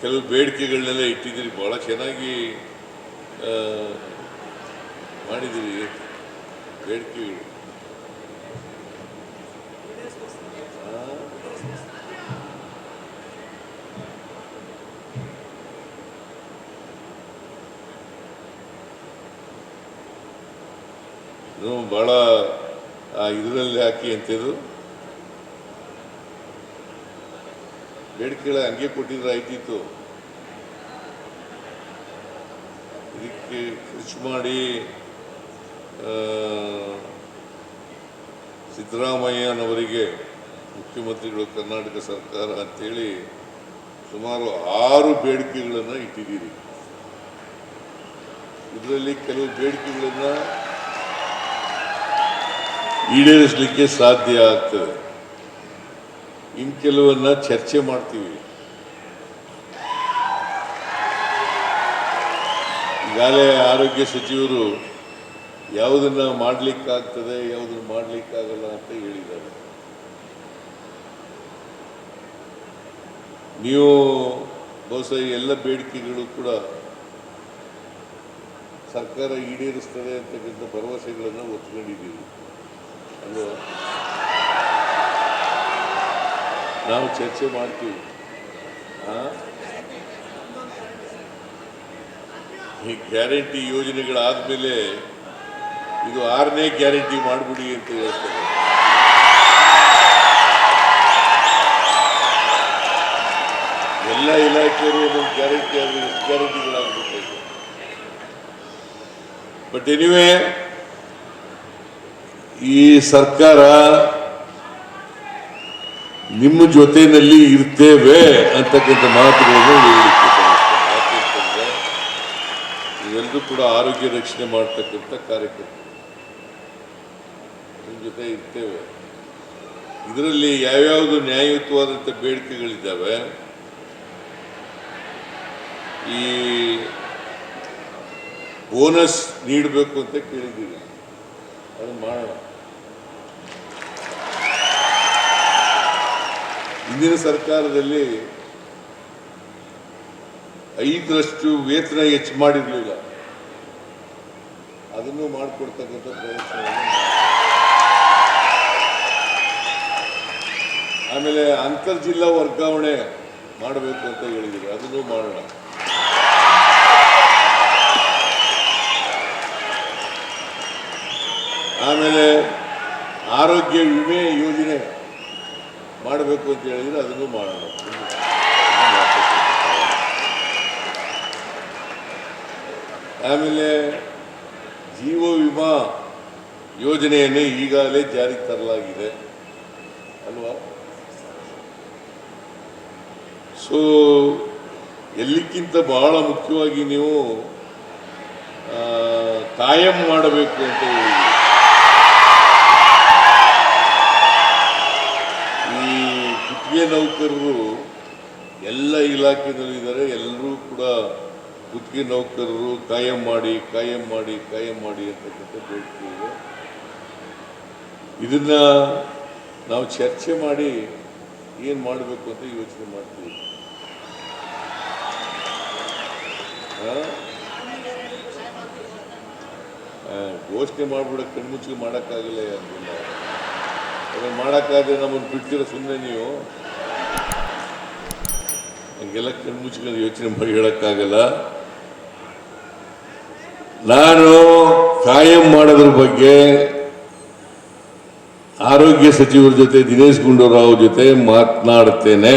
ಕೆಲವು ಬೇಡಿಕೆಗಳನ್ನೆಲ್ಲ ಇಟ್ಟಿದ್ದೀರಿ. ಭಾಳ ಚೆನ್ನಾಗಿ ಮಾಡಿದ್ದೀರಿ ಬೇಡಿಕೆಗಳು. ಭಾಳ ಇದರಲ್ಲಿ ಹಾಕಿ ಅಂತಿದ್ದು ಬೇಡಿಕೆಗಳ ಹಂಗೆ ಕೊಟ್ಟಿದ್ರೆ ಆಯ್ತಿತ್ತು. ಇದಕ್ಕೆ ಖರ್ಚು ಮಾಡಿ ಸಿದ್ದರಾಮಯ್ಯನವರಿಗೆ ಮುಖ್ಯಮಂತ್ರಿಗಳು ಕರ್ನಾಟಕ ಸರ್ಕಾರ ಅಂತೇಳಿ ಸುಮಾರು ಆರು ಬೇಡಿಕೆಗಳನ್ನು ಇಟ್ಟಿದ್ದೀರಿ. ಇದರಲ್ಲಿ ಕೆಲವು ಬೇಡಿಕೆಗಳನ್ನು ಈಡೇರಿಸಲಿಕ್ಕೆ ಸಾಧ್ಯ ಆಗ್ತದೆ. ಇನ್ ಕೆಲವನ್ನ ಚರ್ಚೆ ಮಾಡ್ತೀವಿ. ಈಗಾಗಲೇ ಆರೋಗ್ಯ ಸಚಿವರು ಯಾವುದನ್ನ ಮಾಡಲಿಕ್ಕಾಗ್ತದೆ, ಯಾವುದನ್ನ ಮಾಡಲಿಕ್ಕಾಗಲ್ಲ ಅಂತ ಹೇಳಿದ್ದಾರೆ. ನೀವು ಬಹುಶಃ ಎಲ್ಲ ಬೇಡಿಕೆಗಳು ಕೂಡ ಸರ್ಕಾರ ಈಡೇರಿಸ್ತದೆ ಅಂತಕ್ಕಂಥ ಭರವಸೆಗಳನ್ನು ಒತ್ಕೊಂಡಿದ್ದೀವಿ ಅಲ್ವಾ ನಾವು ಚರ್ಚೆ ಮಾಡ್ತೀವಿ? ಈ ಗ್ಯಾರಂಟಿ ಯೋಜನೆಗಳಾದ್ಮೇಲೆ ಇದು ಆರನೇ ಗ್ಯಾರಂಟಿ ಮಾಡಿಬಿಡಿ ಅಂತ ಹೇಳ್ತಾರೆ. ಎಲ್ಲ ಇಲಾಖೆಯವರು ಒಂದೊಂದು ಗ್ಯಾರಂಟಿ ಎಷ್ಟು ಬಟ್ ಎನಿವೇ ಈ ಸರ್ಕಾರ ನಿಮ್ಮ ಜೊತೆಯಲ್ಲಿ ಇರ್ತೇವೆ ಅಂತಕ್ಕಂಥ ಮಾತುಗಳನ್ನು ಇವೆಲ್ಲರೂ ಕೂಡ ಆರೋಗ್ಯ ರಕ್ಷಣೆ ಮಾಡ್ತಕ್ಕಂಥ ಕಾರ್ಯಕ್ರಮ. ನಿಮ್ಮ ಜೊತೆ ಇರ್ತೇವೆ. ಇದರಲ್ಲಿ ಯಾವ್ಯಾವುದು ನ್ಯಾಯಯುತವಾದಂಥ ಬೇಡಿಕೆಗಳಿದ್ದಾವೆ? ಈ ಬೋನಸ್ ನೀಡಬೇಕು ಅಂತ ಕೇಳಿದ್ದೀವಿ ಅದನ್ನು ಮಾಡೋಣ. ಹಿಂದಿನ ಸರ್ಕಾರದಲ್ಲಿ ಐದರಷ್ಟು ವೇತನ ಹೆಚ್ಚು ಮಾಡಿರಲಿಲ್ಲ. ಅದನ್ನು ಮಾಡಿಕೊಡ್ತಕ್ಕಂಥ ಪ್ರಯತ್ನ. ಆಮೇಲೆ ಅಂತರ್ಜಿಲ್ಲಾ ವರ್ಗಾವಣೆ ಮಾಡಬೇಕು ಅಂತ ಹೇಳಿದ್ರು. ಅದನ್ನು ಮಾಡೋಣ. ಆಮೇಲೆ ಆರೋಗ್ಯ ವಿಮೆ ಮಾಡಬೇಕು ಅಂತ ಹೇಳಿದ್ರೆ ಅದನ್ನು ಮಾಡೋಣ. ಆಮೇಲೆ ಜೀವ ವಿಮಾ ಯೋಜನೆಯನ್ನು ಈಗಾಗಲೇ ಜಾರಿಗೆ ತರಲಾಗಿದೆ. ಅಲ್ವಾ? ಸೊ ಎಲ್ಲಿಕ್ಕಿಂತ ಬಹಳ ಮುಖ್ಯವಾಗಿ ನೀವು ಕಾಯಂ ಮಾಡಬೇಕು ಅಂತ ಹೇಳಿದ್ರಿ. ಗುತ್ತಿಗೆ ನೌಕರರು ಎಲ್ಲ ಇಲಾಖೆದಲ್ಲೂ ಇದ್ದಾರೆ, ಎಲ್ಲರೂ ಕೂಡ ಗುತ್ತಿಗೆ ನೌಕರರು ಕಾಯಂ ಮಾಡಿ ಕಾಯಂ ಮಾಡಿ ಕಾಯಂ ಮಾಡಿ ಅಂತಕ್ಕಂಥ ಬೇಡಿಕೆ ಇದೆ. ಇದನ್ನ ನಾವು ಚರ್ಚೆ ಮಾಡಿ ಏನು ಮಾಡಬೇಕು ಅಂತ ಯೋಚನೆ ಮಾಡ್ತೀವಿ. ಘೋಷಣೆ ಮಾಡ್ಬಿಡ ಕಣ್ಮುಚ್ಚಿಗೆ ಮಾಡೋಕ್ಕಾಗಲ್ಲ ಅದನ್ನು ಮಾಡೋಕ್ಕಾದ್ರೆ ನಮ್ಮನ್ನು ಬಿಡ್ತೀರ ಸುಮ್ಮನೆ ನೀವು. ಹಂಗೆಲ್ಲ ಕಣ್ಮುಚ್ಕೊಂಡು ಯೋಚನೆ ಮಾಡಿ ಹೇಳೋಕ್ಕಾಗಲ್ಲ. ನಾನು ಕಾಯಂ ಮಾಡೋದ್ರ ಬಗ್ಗೆ ಆರೋಗ್ಯ ಸಚಿವರ ಜೊತೆ ದಿನೇಶ್ ಗುಂಡೂರಾವ್ ಜೊತೆ ಮಾತನಾಡುತ್ತೇನೆ